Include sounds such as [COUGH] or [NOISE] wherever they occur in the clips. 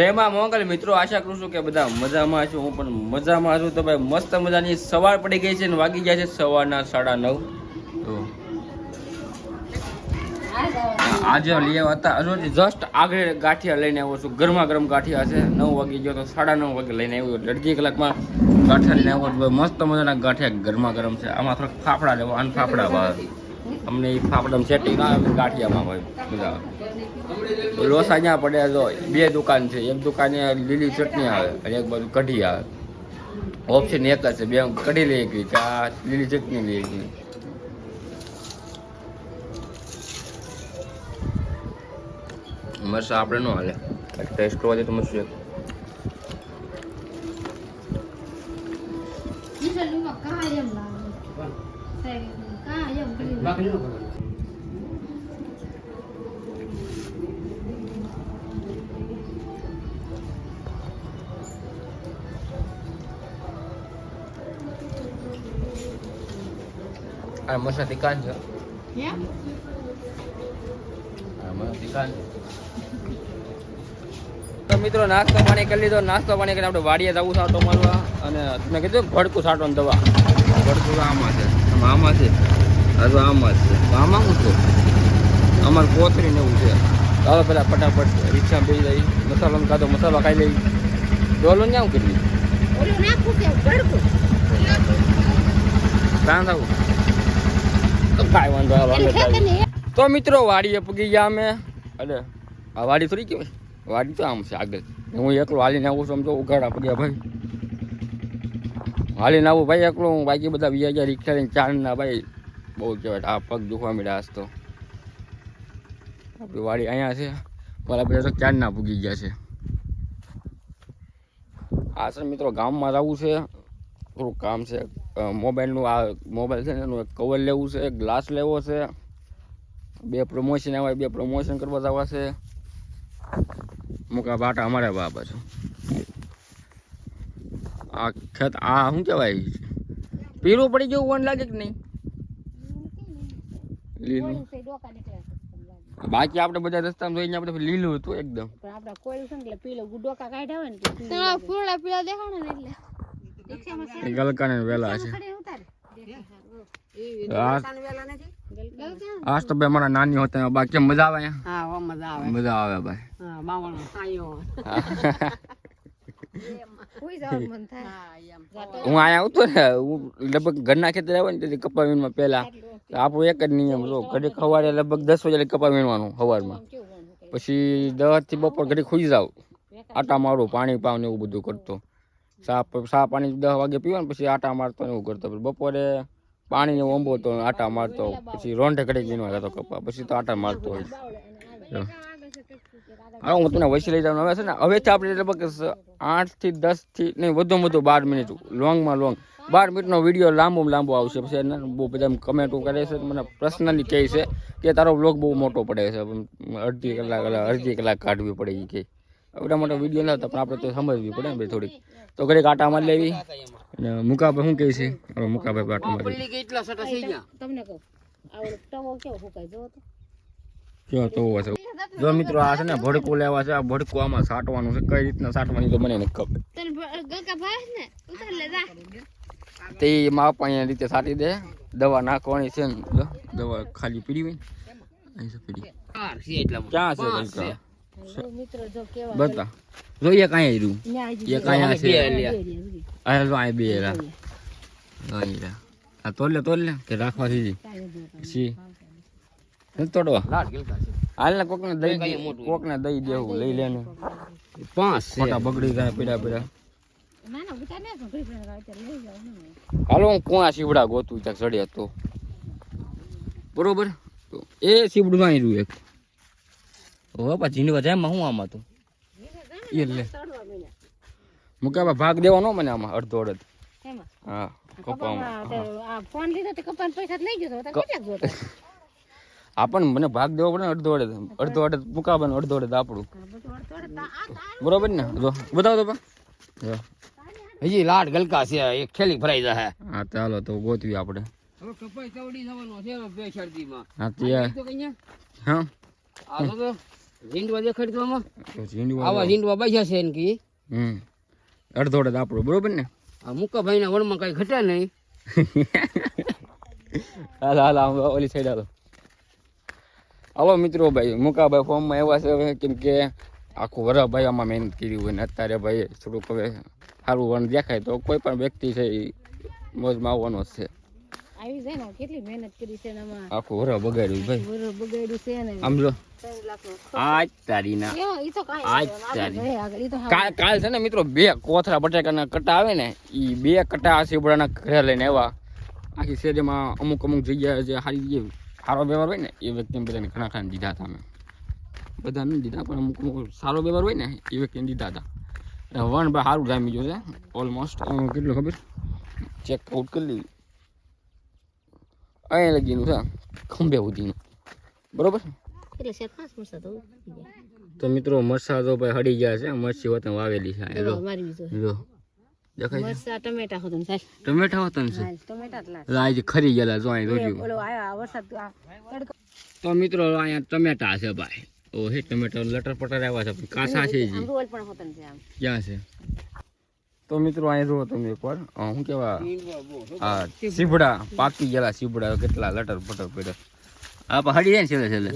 તેમાં મોંગલ મિત્રો આશા કરું છું કે બધા મજામાં છું હું પણ મજામાં છું. તો ભાઈ મસ્ત મજાની સવાર પડી ગઈ છે ને વાગી ગયા છે સવારના સાડા નવ. તો આજે આવ્યા હતા. હજુ જસ્ટ આગળ ગાંઠિયા લઈને આવ્યો છું. ગરમા ગરમ ગાંઠિયા છે નવ વાગી ગયો તો સાડા નવ વાગે લઈને આવ્યો. અડધી કલાકમાં ગાંઠિયા લઈને આવ્યો. મસ્ત મજાના ગાંઠિયા ગરમા ગરમ છે. આમાં થોડાક ફાફડા લેવા. અને ફાફડા ભાવે અમને એ ફાફડા સેટિંગ ગાંઠિયામાં હોય, બધા. લોસા અહીંયા પડ્યા તો બે દુકાન છે, એક દુકાને લીલી ચટણી આવે અને એક બાજુ કઢી આવે. ઓપ્શન એક જ છે, બે કઢી લઈ ગઈ, કે આ લીલી ચટણી લઈ ગઈ. મરસા આપણે ન હાલે. ટેસ્ટ હોવા તો મસ્ત આ મરસા તિકાન છે Ya. આ મરસા તિકાન તો મિત્રો નાસ્તો પાણી કરી લીધો. નાસ્તો પાણી કરીને આપણે વાડીએ જવું સાટો મારવા. અને તમે કીધું ભડકું છાંટવાની દવા. ભડકું આમાં છે. આમાં છે. હજુ આમાં છે. તો આમાં શું છે? અમારે કોથરી ને એવું છે. ચાલો પેલા ફટાફટ રિક્ષા બેસી જઈ મસાલો કાઢો મસાલો ખાઈ લઈ ડોલો ને આવું કેટલી કાં થવું તો કાંઈ વાંધો આવે તો મિત્રો વાડીએ પૂગી ગયા અમે. અરે આ વાડી થોડી કેવાય વાડી તો આમ છે આગળ. હું એકલો હાલીને આવું છું આમ તો ઉઘાડા પગ્યા ભાઈ. હાલીને આવું ભાઈ એકલો હું બાકી બધા વીસ હજાર રિક્ષા લઈને ચારના ભાઈ. બહુ કહેવાય આ પગ દુખવા મળ્યા આજ તો. આપણી વાડી અહીંયા છે. પણ આપણે તો ચારના પૂગી ગયા છે. આ સર મિત્રો ગામમાં જવું છે. થોડુંક કામ છે. મોબાઈલનું આ મોબાઈલ છે ને એનું એક કવર લેવું છે એક ગ્લાસ લેવો છે. બે પ્રમોશન આવે બે પ્રમોશન કરવા જવા છે. મુકા બાટા અમારા બાપા છે આ ખેત આ શું કહેવાય? પીળું પડી ગયું વન લાગે કે નહીં? લીલું. બાકી આપણે બધા રસ્તામાં જોઈને આપણે લીલું હતું એકદમ. પણ આપડા કોળું છે ને એટલે પીલો ડોકા કાઢ્યા હોય ને એટલે પીળું પીળા દેખાડે ને એટલે. એ ગલકાને વેલા છે. આજ તો ભાઈ મારા નાની હોતા બાકી કેમ મજા આવે હા મજા આવે. મજા આવે ભાઈ. હા બાવળ સાયો હા એમ. હું અહીંયા આવતો ને હું લગભગ ઘરના ખેતર આવે ને તેથી કપા વીણમાં પહેલા આપણું એક જ નિયમ જો ઘડી સવારે લગભગ દસ વાગે કપા વીણવાનું સવારમાં. પછી દસથી બપોર ઘડી ખુઈ જાવ. આટા મારું પાણી પાવ ને એવું બધું કરતો. સા સા પાણી દસ વાગે પીવાનું પછી આટા મારતો ને એવું કરતો. બપોરે પાણી ને ઓંબોતો ને આટા મારતો. પછી રોંઢે ઘડી વીણવા જતો કપા. પછી તો આટા મારતો હોય. હા. હું તમને વૈસી લઈ જવાનું હવે છે ને હવેથી આપણે લગભગ સ- આઠથી દસથી નહીં વધુમાં વધુ બાર મિનિટ લોંગમાં લોંગ. બાર મિનિટનો વીડિયો લાંબો લાંબો આવશે. પછી એને બહુ બધા કમેન્ટો કરે છે. મને પર્સનલી કહે છે કે તારો બ્લોગ બહુ મોટો પડે છે. અડધી કલાક અડધી કલાક કાઢવી પડે એ કે. આવડા મોટા વીડિયો ના હતા પણ આપણે તો સમજવી પડે ને ભાઈ થોડીક. તો ઘરે કાંટા મારી લેવી. અને મુકાભાઈ શું કહે છે? હવે મુકાભાઈ કાંટા મારી કેટલા સટા થઈ ગયા તમને કહું આવડો તવો કેવો ફૂકાય જો તો. કેવો જો મિત્રો આ છે ને ભડકું લેવા છે આ ભડકું આમાં સાટવાનું છે. કઈ રીતના સાટવાની તો મને ખબર. તને ગલકા ભાવે ને ઉતાર લે જા. તે માપ અહીંયા રીતે સાટી દે. દવા નાખવાની છે ને દવા ખાલી પીડી હોય અહીં છે પીડી. ચાર છે એટલા ક્યાં છે ગલકા? મિત્રો જો કેવા બતા. જોઈએ કાંઈ રહ્યું. એક છે. અહીંયા જો અહીં બે રા આ તોલ લે તોડ લે કે રાખવા દીધી પછી તોડવા. લાડ ગલકા છે. ને કોકને દઈ દે મોટું કોકને દઈ દેવું લઈ લે ને પાંચ ફોટા બગડી જાય પીડા પીડા. હાલો હું કોણા સીવડા ગોતું ત્યાં ચડ્યા તો. બરોબર? એ સીવડું અહીં રહ્યું એક. આમાં મુકાબા ભાગ દેવાનો મને આમાં અડધો અડધ. એમાં? હા કપામાં કપામાં તે આ ફોન લીધો તે કપાન પૈસા લઈ ગયો તો કેટલાક જોતો? મને ભાગ દેવો પડે અડધો અડધ. અડધો અડધ મુકાબાનું અડધો અડધ આપણું. બરોબર ને? જો બતાવો તો જો. હજી લાડ ગલકા છે એક થેલી ભરાઈ જાય હા ચાલો તો ગોતવી આપણે. હવે કપાઈ ચવડી જવાનો છે બે શરદીમાં. હા ત્યાં હા. આ તો. ઝીંડવા દેખાડી તો આમાં આવા ઝીંડવા બાજ્યા છે ને કી. હમ. અડધો અડધ આપણો બરોબર ને? આ મુકાભાઈના વણમાં કઈ ઘટે નહીં. [LAUGHS] હાલ હાલ આમ ઓલી સાઈડ હાલો. હાલો મિત્રો ભાઈ મુકાભાઈ ફોર્મમાં એવા છે હવે કેમ કે આખું વરસ ભાઈ આમાં મહેનત કરી હોય ને અત્યારે ભાઈ થોડુંક હવે સારું વણ દેખાય તો કોઈ પણ વ્યક્તિ છે એ મોજમાં આવવાનો જ છે. આવી જાય ને કેટલી મહેનત કરી છે ને આખો આખું બગાડ્યું ભાઈ. બરોબર બગાડ્યું છે ને. આમ જો. આજ તારી ના ઈ તો કાંઈ આ જ નહીં. આપણે તારી. ઈ કાલ કાલ છે ને મિત્રો બે કોથળા બટાકાના કટા આવે ને એ બે કટા સીબડાના ઘરે લઈને આવ્યા. આખી શેરીમાં અમુક અમુક જગ્યાએ જે સારી જે સારો વ્યવહાર હોય ને એ વ્યક્તિને બધાને ઘણા ખાને દીધા હતા અમે. બધા નહીં દીધા પણ અમુક અમુક સારો વ્યવહાર હોય ને એ વ્યક્તિને દીધા હતા. વણ ભાઈ સારું જામી જોશે છે ઓલમોસ્ટ. કેટલું ખબર? ચેક આઉટ કરી લીધું. અહીંયા લગીનું છે ખંભે સુધીનું બરોબર એટલે છે પાંચ તો તો મિત્રો મરસા તો ભાઈ હડી ગયા છે મરસી વતન વાવેલી છે દેખાય છે ટમેટા હોતું સાહેબ ટમેટા વતન છે ટમેટા જ લાગે લાજ ખરી ગયેલા જો અહીં રોજ્યું ઓલો આયો આ વરસાદ આ તડકો તો મિત્રો અહીંયા ટમેટા છે ભાઈ ઓ હે ટમેટા લટર પટર આવ્યા છે કાસા છે આમ જી રોલ પણ હોતું છે આમ ક્યાં છે તો મિત્રો અહીં જુઓ તમે એકવાર. શું કેવા હા સીબડા પાકી ગયેલા સીબડા કેટલા લટર પટર પડ્યા. આ પણ હડી જાય ને છેલ્લે છેલ્લે.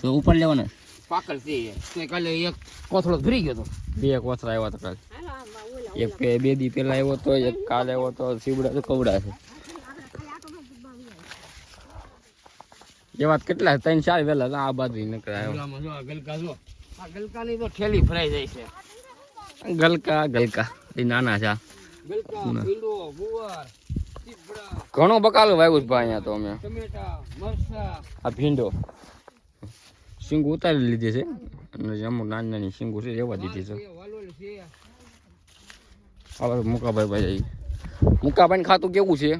તો ઉપર લેવાના. પાકલ છે તો કાલે એક કોથળો ભરી ગયો તો. બે કોથળા આવ્યા હતા કાલ. હાલો આમ આ ઓલા એક બે બે દી પહેલા આવ્યો તો એક કાલે આવ્યો તો સીબડા તો કવડા છે. એ વાત કેટલા ત્રણ ચાર વહેલા હતા આ બાજુ નીકળ્યા આમાં જો આ ગલકા જો. આ ગલકાની તો ઠેલી ભરાઈ જાય છે. ગલકા ગલકા. એ નાના છે ઘણો બકાલો વાગ્યું છે ભાઈ અહીંયા તો અમે. આ ભીંડો. સિંગ ઉતારી લીધી છે. અને અમુક નાની નાની સિંગો છે એવા દીધી છે. હવે મુકાભાઈ ભાઈ મુકાભાઈ ખાતું કેવું છે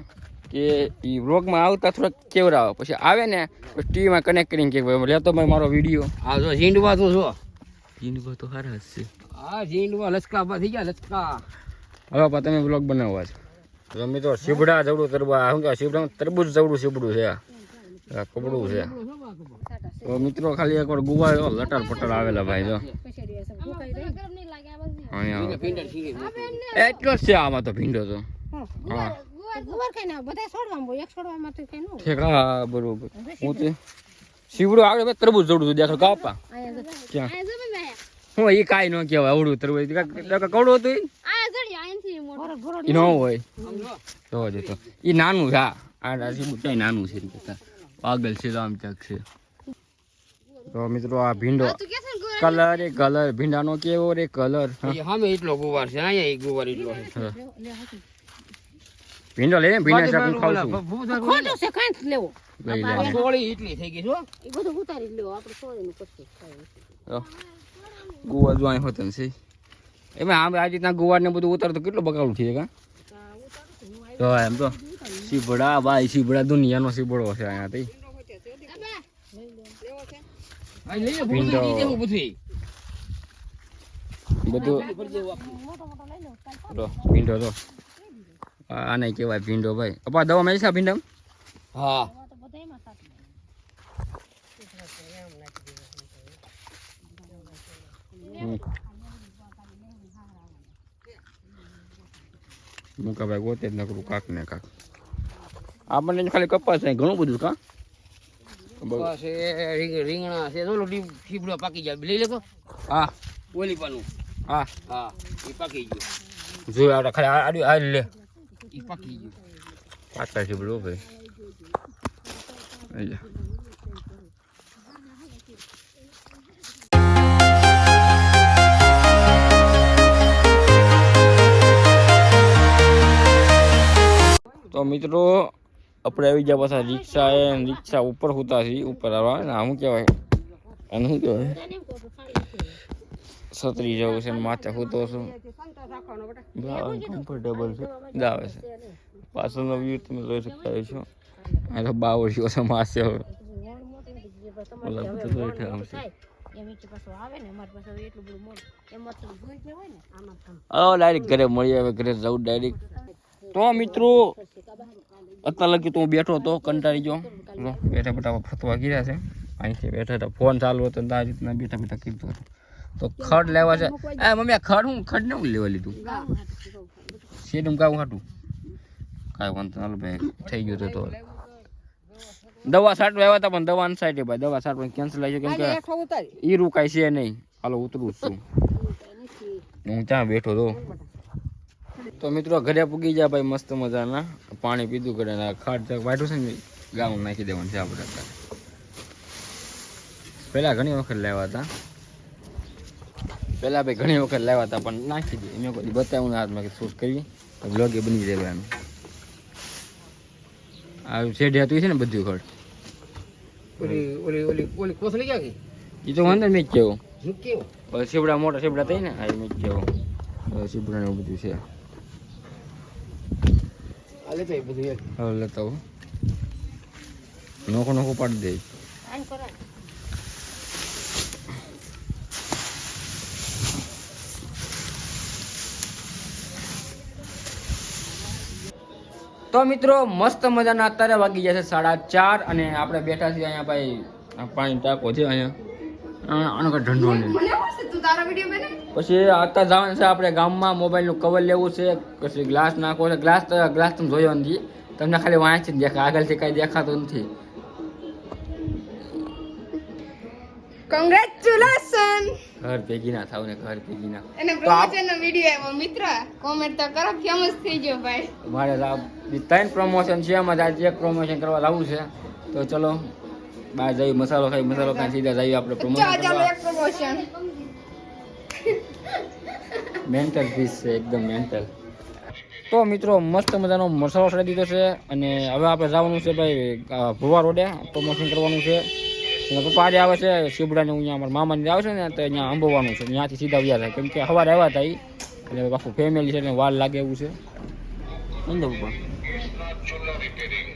કે એ રોગમાં આવતા થોડાક કેવડાવે પછી આવે ને ટીવીમાં કનેક્ટ કરીને કે લેતો ભાઈ મારો વીડિયો. આ જો ઝીંડવા તો જો. જીંદગો તો સારા છે. આ ઝીંડવા લચકા થઈ ગયા લચકા. હવે તમે બ્લોગ બનાવવા છે. તો મિત્રો સીબડા જવડું તરબા શું કહે સીબડા તરબૂજ જવડું સીબડું છે. કપડું છે. તો મિત્રો ખાલી એકવાર ગુવા જો લટર પટર આવેલા ભાઈ જો. એટલો જ છે આમાં તો ભીંડો તો. હા. ગુવાર કઈ ના બધા છોડવામાં બોલ એક છોડવામાં તો કઈ ન હોય. ઠીક હા બરોબર. હું તે સીવડું આગળ તરબૂજ જોડું છું દેખાડ કાપા. ક્યાં? હું એ કાઈ ન કહેવાય આવડું તરબૂજ કવડું હતું ઈ? ન હોય. તો જતો એ નાનું છે આ રાજી બુચાઈ નાનું છે પાગલ છે આમ ચાક છે. તો મિત્રો આ ભીંડો ને કલર એ કલર. ભીંડાનો કેવો રે કલર હા. એટલો ગુવાર છે અહીંયા એ ગુવાર એટલો છે. ભીંડો લઈને ભીંડા હું ખાઉં છું. ખોટું છે કાંઈ લેવો. લે. સોળી એટલી થઈ ગઈ છો એ બધું ઉતારી લેવો આપણે છોડીને પછી ખાઈએ. તો ગુવાર જો અહીં હોતન છે એમાં આમ આ રીતના ગુવાર ને બધું ઉતાર તો કેટલું બગાડું થઈ કા તો એમ તો. સીબડા ભાઈ સીબડા દુનિયાનો સીબડો છે અહીંયા થી. બધું ભીંડો તો આને કેવાય ભીંડો, ભાઈ. અપા, દવા મેં છે ભીંડા હા. મુકા ભાઈ ગોતે જ નકરું કાક ને કાક. આપણને ખાલી કપાસ છે ઘણું બધું કા? કપાસ એ રીંગ- રીંગણા છે જો ડી ફીબડો પાકી જાય. લઈ લેતો હા. ઓલી પાનું. હા. હા એ પાકી ગયું. જોયું આપણે ખાલી આડી આડ્યું આ લે. એ પાકી ગયું. પાકા છે બરો ભાઈ. તો મિત્રો આપણે આવી ગયા પાછા રિક્ષા એ રિક્ષા ઉપર હોતા છીએ ઉપર આવવા. ને આમ કહેવાય? અને શું કહેવાય? છત્રી જવું છે માથે હોતો છું. કમ્ફર્ટેબલ છે. આવે છે. પાછળનો વ્યૂ તમે જોઈ શકતા છો આ તો બાવળીઓ છે માસે હવે. બધા તો આવશે હવે હવે ડાયરેક્ટ ઘરે મળી આવે ઘરે જવું ડાયરેક્ટ તો મિત્રો અત્યારે લગી તો હું બેઠો હતો કંટાળી ગયો. બેઠા બેઠા ફતવા ગીર્યા છે. અહીંથી બેઠા હતા ફોન ચાલુ હતો આ રીતના બેઠા બેઠા કીધું હતું. તો ખડ લેવા છે. એ મમ્મી આ ખડ હું ખડ ને હું લેવા લીધું? શેડમ કાવું હાટું? કાંઈ વાંધો ના ભાઈ થઈ ગયું તો. દવા છાંટવા આવ્યા હતા પણ દવા સાઈડે ભાઈ દવા છાંટવાની કેન્સલ આવી કેમ કે ઈ રૂકાય છે નહીં. હાલો ઉતરું છું. હું ત્યાં બેઠો હતો તો મિત્રો ઘરે પૂગી ગયા ભાઈ મસ્ત મજાના. પાણી પીધું ઘરે આ ખાટ વાઢું છે ને ગામ નાખી દેવાનું છે આપણે અત્યારે પહેલા ઘણી વખત લાવ્યા હતા. પહેલા ભાઈ ઘણી વખત લાવ્યા હતા પણ નાખી દે મેં કોઈ બતાવ્યું હાથમાં કે શૂટ કરી બ્લોગ એ બની જાય એમ. આ શેઢી હતું છે ને બધું ખડ. ઓલી ઓલી ઓલી ઓલી કોથળી ક્યાં ગઈ એ તો વાંધો મેં જ કેવું શીબડા મોટા શીબડા થઈ ને? એ મેં જ કેવું શીબડા ને એવું બધું છે. એ બધું એક હવે લેતા હો નોખો નોખો પાડી દે. તો મિત્રો મસ્ત મજાના અત્યારે વાગી જશે સાડા ચાર અને આપણે બેઠા છીએ અહીંયા ભાઈ પાણી ટાંકો છે અહીંયા. આનો ઢંઢો નહીં. પછી અત્યારે જવાનું છે આપણે ગામમાં મોબાઈલનું કવર લેવું છે પછી ગ્લાસ નાખવો છે. ગ્લાસ ગ્લાસ તમે જોયો નથી. તમને ખાલી વાંચી જ દેખાય. આગળથી કાંઈ દેખાતું નથી. કોંગ્રેચ્યુલેશન ઘર ભેગી ના થાવ ને ઘર ભેગી ના. એને તો પ્રમોશન નો વિડિયો આવ્યો મિત્ર. કોમેન્ટ તો કરો ફેમસ થઈ ગયો ભાઈ. મારે ત્રણ પ્રમોશન છે એમાં આજે એક પ્રમોશન કરવા લાવવું છે. તો ચલો બહાર જઈ મસાલો ખાઈ મસાલો ખાઈ સીધા જઈએ આપણે પ્રમોશન પ્રમોશન મેન્ટલ પીસ છે, એકદમ મેન્ટલ તો મિત્રો, મસ્ત મજાનો મસાલો ચડી દીધો છે અને હવે આપણે જવાનું છે ભાઈ ભુવા રોડે. પ્રમોશન કરવાનું છે. પપ્પા આજે આવે છે, શિવડાને હું અહીંયા અમારા મામાને આવે છે ને, તો અહીંયા આંબોવાનું છે. ત્યાંથી સીધા આવ્યા થાય કેમ કે સવારે આવ્યા ઈ. એટલે પાછું ફેમિલી છે ને વાર લાગે એવું છે. સમજો પપ્પા.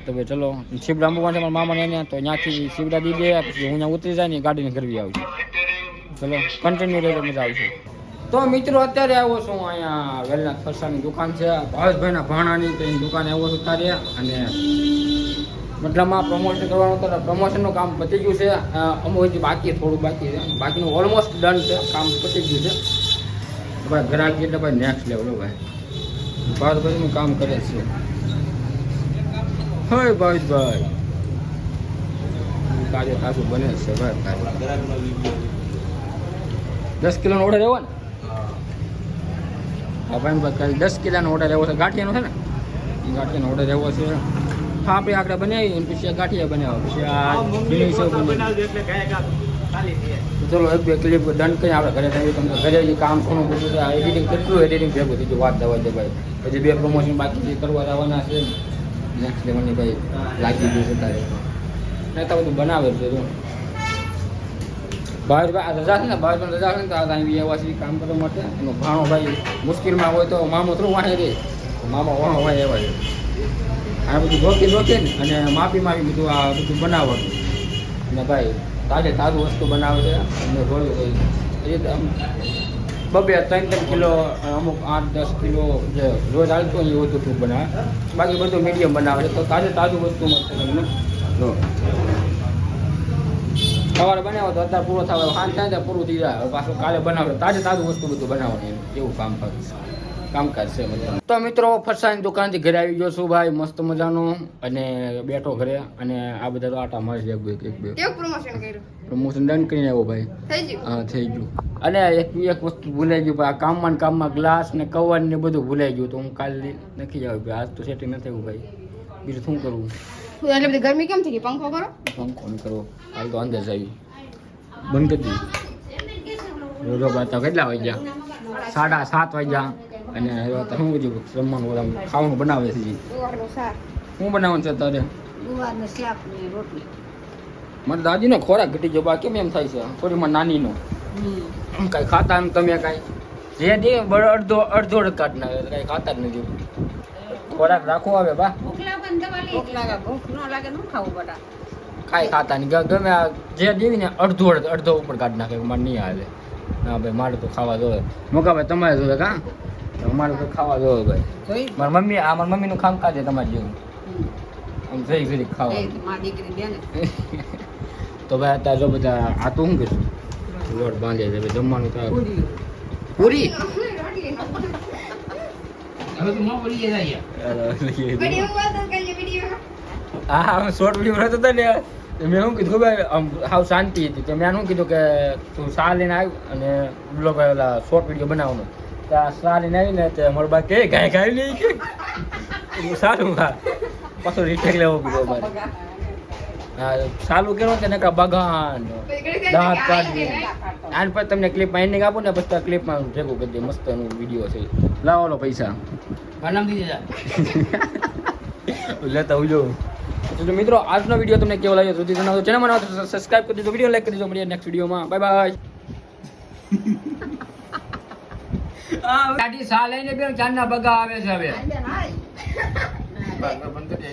તો ભાઈ ચલો, શિવડા આંબોવાનું છે મારા મામાને એને તો ત્યાંથી શિવડા દી દે, પછી હું અહીંયા ઉતરી જાય ને, ગાડીને કરવી આવશે ચલો કન્ટિન્યુ રહેતો મજા આવશે. તો મિત્રો, અત્યારે આવ્યો છું અહીંયા વેલનાથ ફરસાની દુકાન છે. ભાવેશભાઈના ભાણાની તો દુકાને આવ્યો છું અત્યારે. અને મતલબમાં પ્રમોશન કરવાનું તો પ્રમોશનનું કામ પતી ગયું છે. અમુક હજી બાકી થોડું બાકી છે. બાકીનું ઓલમોસ્ટ ડન છે. કામ પતી ગયું છે. ભાઈ ગ્રાહકી એટલે ભાઈ નેક્સ્ટ લેવલ ભાઈ. ભાવેશભાઈનું કામ કરે છે. હોય ભાવેશભાઈ. કાર્ય ખાસું બને છે ભાઈ દસ કિલોનો ઓર્ડર એવો ને? ભાઈ કાલે દસ કિલાનો ઓર્ડર એવો છે. ગાંઠિયાનો છે ને? એ ગાંઠિયાનો ઓર્ડર એવો છે. હા આપણે આગળ બનાવી અને પછી આ ગાંઠિયા બનાવ્યા પછી આ ચલો એક બે ક્લિપ ડન કરી આપણે ઘરે થઈ તમને ઘરે જે કામ ઘણું બધું છે એડિટિંગ કેટલું એડિટિંગ ભેગું થઈ ગયું? વાત દવા દે ભાઈ. પછી બે પ્રમોશન બાકી જે કરવા જવાના છે. નેક્સ્ટ લેવલની ભાઈ લાગી ગયું છે તારે. ને તો બધું બનાવે છે ભાવેશભાઈ રજા છે ને ભાવેશભાઈ રજા છે ને, તો આ અહીં એવા કામ કરવા માટે. એનો ભાણો ભાઈ મુશ્કેલમાં હોય તો મામો થોડું વાંહે રે. મામા વાણો વાંહે એવા છે. આ બધું રોકી રોકે ને, અને માપી માપી બધું આ બધું બનાવવાનું અને ભાઈ, તાજે તાજું વસ્તુ બનાવે છે અને ભળ્યું હોય એ બબે ત્રણ ત્રણ કિલો, અમુક આઠ દસ કિલો જે રોજ હોય એ વધુ ખૂબ બનાવે. બાકી બધું મીડિયમ બનાવે છે. તો તાજે તાજું વસ્તુ મળશે તમને. સવારે બનાવો તો અત્યારે પૂરો થાય સાંજ થાય ત્યાં પૂરું થઈ જાય. પાછું કાલે બનાવે તાજે તાજું વસ્તુ બધું બનાવવાનું એવું કામ કામકાજ છે મતલબ તો મિત્રો ફરસાની દુકાનથી ઘરે આવી ગયો છું ભાઈ મસ્ત મજાનો. અને બેઠો ઘરે અને આ બધા તો આટા મારી એક એક બે. પ્રમોશન કર્યું? પ્રમોશન ડન કરીને આવ્યો ભાઈ. થઈ ગયું? હા થઈ ગયું. અને એક એક વસ્તુ ભૂલાઈ ગયું ભાઈ આ કામમાં કામમાં ગ્લાસ ને કવર ને બધું ભૂલાઈ ગયું તો હું કાલે નથી જાવ આજ તો સેટિંગ નથી થયું ભાઈ. બીજું શું કરવું એટલે બધી ગરમી કેમ થઈ ગઈ? પંખો કરો. પંખો ન કરવો. હાલ તો અંદર જઈ બંધ કરી દીધું. રોજો બાતા કેટલા વાગ્યા? સાડા સાત વાગ્યા. અને તો શું બધું જમવાનું બધા ખાવાનું બનાવે છે શું બનાવવાનું છે તારે મને દાદીનો ખોરાક ઘટી ગયો. બા કેમ એમ થાય છે? થોડી મારી નાનીનો. કાંઈ ખાતા તમે કાંઈ? જે દે અડધો અડધો જ કાઢ નાખે. કાંઈ ખાતા જ નથી. ખોરાક રાખો આવે બા. ભૂખ ને લાગે ન ખાવું બટા? કાંઈ ખાતા નહીં. ગ- ગમે આ જે દેવી ને અડધો અડધો અડધો ઉપર કાઢી નાખે મારે નહીં હાલે ના ભાઈ મારે તો ખાવા જોવે. મોકા ભાઈ તમારે જોવે કાં? અમારે તો ખાવા જોવે ભાઈ. મારી મમ્મી આ મારી મમ્મીનું કામ કાજે તમારે જેવું. આમ જઈ ઘડી ખાવા દે તો ભાઈ અત્યારે જો બધા આ તો શું કીધું લોટ બાંધે છે જમવાનું તો પૂરી. પૂરી? હવે તો ન પડી હા શોર્ટ વીડિયો બનાવતો હતો ને. મેં શું કીધું ખબર? આમ હાવ શાંતિ હતી. તો મેં શું કીધું કે તું શા લઈને આવ્યું અને બ્લોગ ઓલા શોર્ટ વીડિયો બનાવવાનો. તો આ શા લઈને આવીને તે મારો બા કે ગાય ગાય નહીં કે? સારું હા પાછો રિટેક લેવો પીધો મારે હા સારું કેવો કે નકા બગાન. દાંત કાઢી આન પર તમને ક્લિપ એન્ડિંગ આપો ને પછી ક્લિપમાં ભેગું કરી દે મસ્ત એનું વીડિયો છે. લાવો લો પૈસા. નામ દીધી લેતા ઉજો તો મિત્રો આજનો વીડિયો તમને કેવો લાગ્યો સુધી જણાવો ચેનલમાં સબસ્ક્રાઇબ કરી દીધો વીડિયો લાઈક કરી દીધો મળીએ નેક્સ્ટ વિડીયોમાં બાય બાય ગાડી સા લઈને બે ચાંદના બગા આવે છે હવે. બંધ કરી દે.